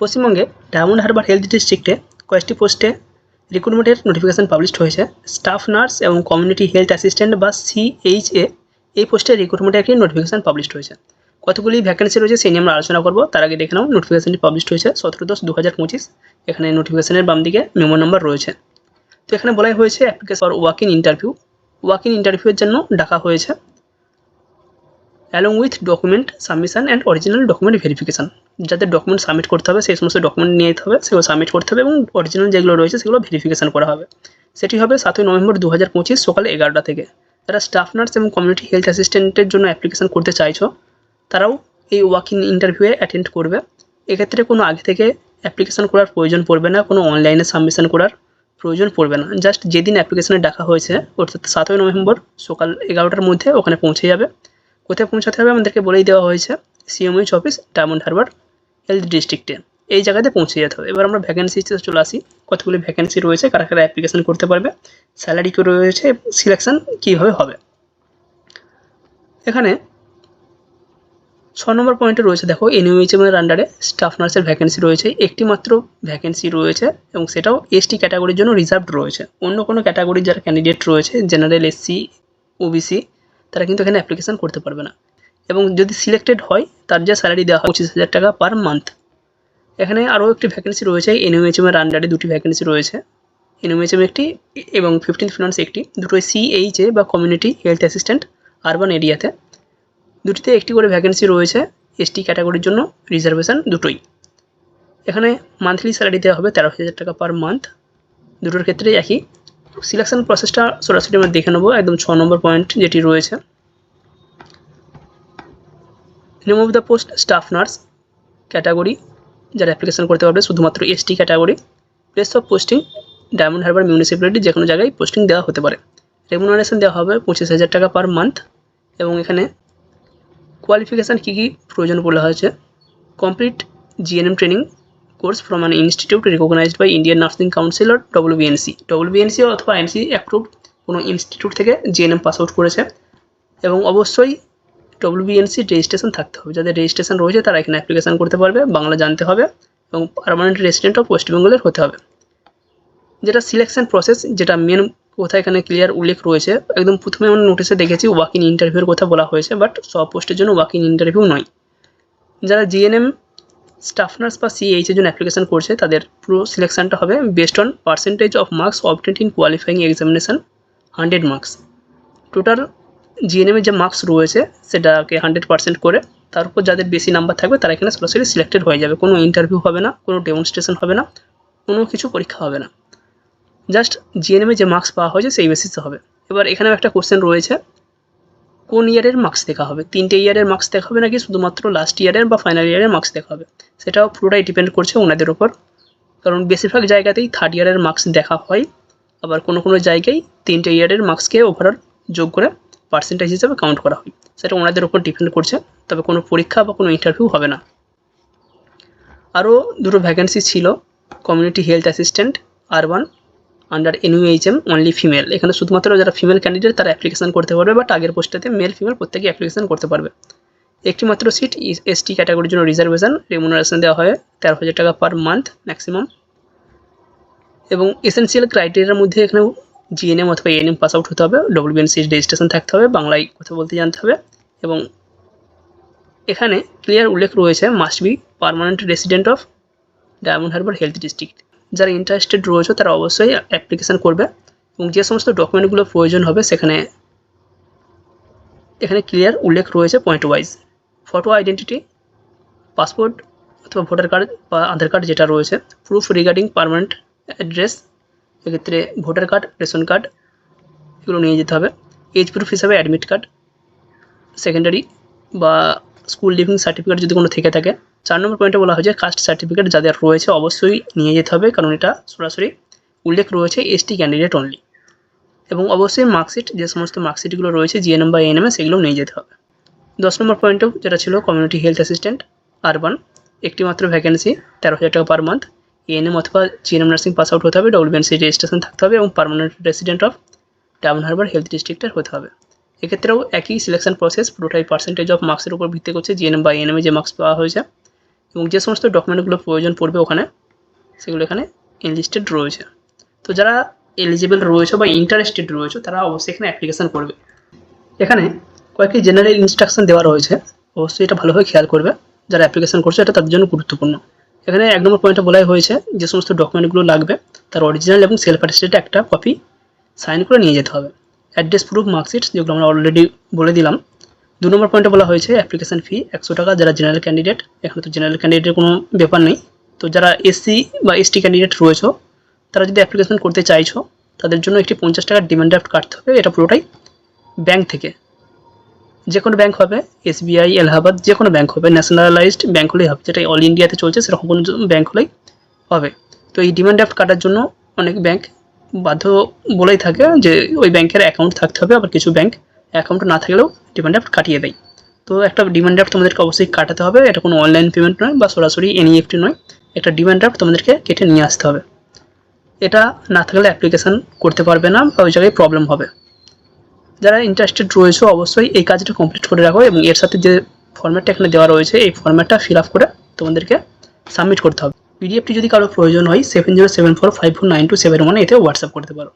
পশ্চিমবঙ্গে diamond Harbour health ডিস্ট্রিক্টে কয়েকটি পোস্টে রিক্রুটমেন্টের নোটিফিকেশান পাবলিশ হয়েছে। স্টাফ নার্স এবং কমিউনিটি হেলথ অ্যাসিস্ট্যান্ট বা সিএইচএ এই পোস্টে রিক্রুটমেন্টের একটি নোটিফিকেশান পাবলিশ হয়েছে। কতগুলি ভ্যাকেন্সি রয়েছে সেই নিয়ে আমরা আলোচনা করব। তার আগে দেখে নাও নোটিফিকেশানটি পাবলিশ হয়েছে সতেরো দশ দু হাজার পঁচিশ। এখানে নোটিফিকেশানের বাম দিকে মেমো নাম্বার রয়েছে। তো এখানে বলাই হয়েছে application for walk in interview walk in ইন্টারভিউয়ের জন্য ডাকা হয়েছে। Along with document submission and original document verification যাদের ডকুমেন্ট সাবমিট করতে হবে, সেই সমস্ত ডকুমেন্ট নিয়ে যেতে হবে, সেগুলো সাবমিট করতে হবে এবং অরিজিনাল যেগুলো রয়েছে সেগুলো ভেরিফিকেশান করা হবে। সেটি হবে সাতই নভেম্বর দু হাজার পঁচিশ সকাল এগারোটা থেকে। যারা স্টাফ নার্স এবং কমিউনিটি হেলথ অ্যাসিস্ট্যান্টের জন্য অ্যাপ্লিকেশান করতে চাইছো, তারাও এই ওয়াক ইন ইন্টারভিউয়ে অ্যাটেন্ড করবে। এক্ষেত্রে কোনো আগে থেকে অ্যাপ্লিকেশান করার প্রয়োজন পড়বে না, কোনো অনলাইনে সাবমিশন করার প্রয়োজন পড়বে না। জাস্ট যেদিন অ্যাপ্লিকেশানে ডাকা হয়েছে, অর্থাৎ সাতই নভেম্বর সকাল এগারোটার মধ্যে ওখানে পৌঁছে যাবে। কোথায় পৌঁছাতে হবে আমাদেরকে বলেই দেওয়া হয়েছে। CMH office Diamond Harbour health ডিস্ট্রিক্টে এই জায়গাতে পৌঁছে যেতে হবে। এবার আমরা ভ্যাকেন্সিতে চলে আসি। কতগুলি ভ্যাকেন্সি রয়েছে, কারা কারা অ্যাপ্লিকেশন করতে পারবে স্যালারি কী রয়েছে সিলেকশন কীভাবে হবে। এখানে ছ নম্বর পয়েন্টে রয়েছে, দেখো এনইউএইচএম এর আন্ডারে স্টাফ নার্সের ভ্যাকেন্সি রয়েছে। একটি মাত্র ভ্যাকেন্সি রয়েছে এবং সেটাও এসটি ক্যাটাগরির জন্য রিজার্ভড রয়েছে। অন্য কোনো ক্যাটাগরির যারা ক্যান্ডিডেট রয়েছে জেনারেল এসসি ওবিসি তারা কিন্তু এখানে অ্যাপ্লিকেশন করতে পারবে না। এবং যদি সিলেক্টেড হয়, তার যে স্যালারি দেওয়া হয়, পঁচিশ হাজার টাকা পার মান্থ এখানে আরও একটি ভ্যাকেন্সি রয়েছে এনইউএইচএম এর আন্ডারে দুটি ভ্যাকেন্সি রয়েছে। এনইউএইচএম একটি এবং ফিফটিন ফিনান্স একটি। দুটোই সিএইচএ বা কমিউনিটি হেলথ অ্যাসিস্ট্যান্ট আরবান এরিয়াতে দুটিতে একটি করে ভ্যাকেন্সি রয়েছে এসটি ক্যাটাগরির জন্য রিজার্ভেশন দুটোই। এখানে মান্থলি স্যালারি দেওয়া হবে তেরো হাজার টাকা পার মান্থ দুটোর ক্ষেত্রে একই। সিলেকশন প্রসেসটা সরাসরি আমরা দেখে নেব, একদম ছ নম্বর পয়েন্ট যেটি রয়েছে। Of the post staff nurse category যারা অ্যাপ্লিকেশন করতে পারবে শুধুমাত্র ST category place of posting Diamond Harbour municipality যে কোনো জায়গায় পোস্টিং দেওয়া হতে পারে। রেমুনারেশন দেওয়া হবে পঁচিশ হাজার টাকা পার মান্থ এবং এখানে কোয়ালিফিকেশান কী কী প্রয়োজন বলা হয়েছে? Complete GNM training course from an institute recognised by Indian nursing council or WBNC WBNC অথবা এনসি অ্যাপ্রুভড কোনো ইনস্টিটিউট থেকে জিএনএম পাস আউট করেছে। এবং অবশ্যই ডব্লিউবিএনসি রেজিস্ট্রেশন থাকতে হবে। যাদের রেজিস্ট্রেশন রয়েছে তারা এখানে অ্যাপ্লিকেশান করতে পারবে, বাংলা জানতে হবে এবং পারমানেন্ট রেসিডেন্ট অফ ওয়েস্ট বেঙ্গলের হতে হবে। যেটা সিলেকশন প্রসেস যেটা মেন কথা এখানে ক্লিয়ার উল্লেখ রয়েছে। একদম প্রথমে আমরা নোটিশে দেখেছি ওয়াক ইন ইন্টারভিউর কথা বলা হয়েছে বাট সব পোস্টের জন্য ওয়াক ইন ইন্টারভিউ নয়। যারা জিএনএম স্টাফ নার্স বা সিএইচের জন্য অ্যাপ্লিকেশন করছে, তাদের পুরো সিলেকশনটা হবে based on percentage of marks obtained in qualifying examination hundred marks total জিএনএমের যে মার্কস রয়েছে, সেটাকে হান্ড্রেড পার্সেন্ট করে, তার উপর যাদের বেশি নাম্বার থাকবে, তারা এখানে সরাসরি সিলেক্টেড হয়ে যাবে। কোনো ইন্টারভিউ হবে না, কোনো ডেমনস্ট্রেশন হবে না, কোনো কিছু পরীক্ষা হবে না। জাস্ট জিএনএমে যে মার্কস পাওয়া হয়েছে, সেই বেসিসে হবে। এবার এখানেও একটা কোশ্চেন রয়েছে কোন ইয়ারের মার্কস দেখা হবে? তিনটে ইয়ারের মার্কস দেখা হবে নাকি শুধুমাত্র লাস্ট ইয়ারের বা ফাইনাল ইয়ারের মার্কস দেখা হবে? সেটাও পুরোটাই ডিপেন্ড করছে ওনাদের ওপর কারণ বেশিরভাগ জায়গাতেই থার্ড ইয়ারের মার্কস দেখা হয়। আবার কোনো কোনো জায়গায় তিনটে ইয়ারের মার্কসকে ওভারঅল যোগ করে পার্সেন্টেজ হিসেবে কাউন্ট করা হয়। সেটা ওনাদের ওপর ডিপেন্ড করছে। তবে কোনো পরীক্ষা বা কোনো ইন্টারভিউ হবে না। আরও দুটো ভ্যাকেন্সি ছিল। Community health assistant urban under NUHM only female এখানে শুধুমাত্র যারা ফিমেল ক্যান্ডিডেট তারা অ্যাপ্লিকেশন করতে পারবে বা আগের পোস্টটাতে মেল ফিমেল প্রত্যেকে অ্যাপ্লিকেশন করতে পারবে। একটি মাত্র সিট এসটি ক্যাটাগরির জন্য রিজার্ভেশন রেমুনারেশন দেওয়া হয় তেরো হাজার টাকা পার মান্থ ম্যাক্সিমাম এবং এসেন্সিয়াল ক্রাইটেরিয়ার মধ্যে এখানেও জিএনএম অথবা এএনএম পাস আউট হতে হবে ডব্লিউবিএনসি রেজিস্ট্রেশন থাকতে হবে, বাংলায় কথা বলতে জানতে হবে। এবং এখানে ক্লিয়ার উল্লেখ রয়েছে must be permanent resident of Diamond Harbour health district যারা ইন্টারেস্টেড রয়েছে তারা অবশ্যই অ্যাপ্লিকেশান করবে এবং যে সমস্ত ডকুমেন্টগুলো প্রয়োজন হবে সেখানে এখানে ক্লিয়ার উল্লেখ রয়েছে point wise photo identity passport অথবা ভোটার কার্ড বা আধার কার্ড যেটা রয়েছে প্রুফ রিগার্ডিং পারমানেন্ট অ্যাড্রেস এক্ষেত্রে ভোটার কার্ড রেশন কার্ড এগুলো নিয়ে যেতে হবে এজ প্রুফ হিসাবে অ্যাডমিট কার্ড সেকেন্ডারি বা স্কুল লিভিং সার্টিফিকেট যদি কোনো থেকে থাকে চার নম্বর পয়েন্টে বলা হয়েছে কাস্ট সার্টিফিকেট যাদের রয়েছে অবশ্যই নিয়ে যেতে হবে, কারণ এটা সরাসরি উল্লেখ রয়েছে এসটি ক্যান্ডিডেট অনলি এবং অবশ্যই মার্কশিট যে সমস্ত মার্কশিটগুলো রয়েছে জিএনএম বা এএনএমএ সেগুলো নিয়ে যেতে হবে। দশ নম্বর পয়েন্টেও যেটা ছিল কমিউনিটি হেলথ অ্যাসিস্ট্যান্ট আরবান একটি মাত্র ভ্যাকেন্সি তেরো হাজার টাকা পার মান্থ এএনএম অথবা জিএনএম নার্সিং পাস আউট হতে হবে ডব্লিউবিএনসি রেজিস্ট্রেশন থাকতে হবে এবং permanent resident of Diamond Harbour health ডিস্ট্রিক্টের হতে হবে। এক্ষেত্রেও একই সিলেকশন প্রসেস পুরোটাই পার্সেন্টেজ অফ মার্কসের উপর ভিত্তি করছে জিএনএম বা এএনএমে যে মার্কস পাওয়া হয়েছে। এবং যে সমস্ত ডকুমেন্টগুলো প্রয়োজন পড়বে ওখানে, সেগুলো এখানে এনলিস্টেড রয়েছে। তো যারা এলিজিবল রয়েছে বা ইন্টারেস্টেড রয়েছে, তারা অবশ্যই এখানে অ্যাপ্লিকেশন করবে। এখানে কয়েকটি জেনারেল ইনস্ট্রাকশন দেওয়া রয়েছে। অবশ্যই এটা ভালোভাবে খেয়াল করবে, যারা অ্যাপ্লিকেশন করছে এটা তাদের জন্য গুরুত্বপূর্ণ। এখানে এক নম্বর পয়েন্টে বলাই হয়েছে যে সমস্ত ডকুমেন্টগুলো লাগবে, তার অরিজিনাল এবং সেলফ অ্যাটেস্টেড একটা কপি সাইন করে নিয়ে যেতে হবে। অ্যাড্রেস প্রুফ মার্কশিট যেগুলো আমরা অলরেডি বলে দিলাম। দু নম্বর পয়েন্টে বলা হয়েছে অ্যাপ্লিকেশন ফি একশো টাকা। যারা জেনারেল ক্যান্ডিডেট এখানে তো জেনারেল ক্যান্ডিডেটের কোনো ব্যাপার নেই। তো যারা এসসি বা এসটি ক্যান্ডিডেট রয়েছে, তারা যদি অ্যাপ্লিকেশন করতে চাইছো, তাদের জন্য একটি পঞ্চাশ টাকার ডিমান্ড ড্রাফট কাটতে হবে। এটা পুরোটাই ব্যাংক থেকে। যে কোনো ব্যাংক হবে এসবিআই এলাহাবাদ যে কোনো ব্যাংক হবে ন্যাশনালাইজড ব্যাংক হলেই হবে। যেটা অল ইন্ডিয়াতে চলছে সেরকম কোনো ব্যাংক হলেই হবে। তো এই ডিমান্ড ড্রাফট কাটার জন্য অনেক ব্যাংক বাধ্য বলেই থাকে যে ওই ব্যাংকের অ্যাকাউন্ট থাকতে হবে, আবার কিছু ব্যাংক অ্যাকাউন্ট না থাকলেও ডিমান্ড ড্রাফট কাটিয়ে দেয়। তো একটা ডিমান্ড ড্রাফট তোমাদেরকে অবশ্যই কাটাতে হবে। এটা কোনো অনলাইন পেমেন্ট নয় বা সরাসরি এনইএফটি নয়। একটা ডিমান্ড ড্রাফট তোমাদেরকে কেটে নিয়ে আসতে হবে। এটা না থাকলে অ্যাপ্লিকেশান করতে পারবে না বা ওই জায়গায় প্রবলেম হবে। যারা ইন্টারেস্টেড রয়েছে অবশ্যই এই কাজটা কমপ্লিট করে রাখো এবং এর সাথে যে ফর্ম্যাটটা এখানে দেওয়া রয়েছে, এই ফর্ম্যাটটা ফিল আপ করে তোমাদেরকে সাবমিট করতে হবে। পিডিএফটি যদি কারও প্রয়োজন হয় seven zero seven four five four nine two seven one এতে হোয়াটসঅ্যাপ করতে পারো।